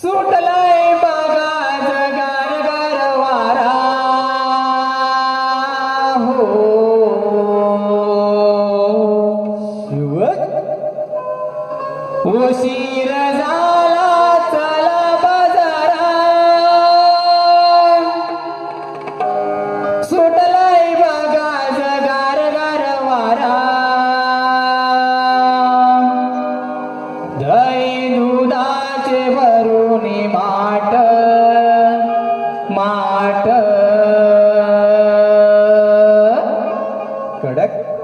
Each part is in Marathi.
सुटलाय बागा जगार गारवारा हो. युवक उशीर जा product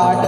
ಆಟ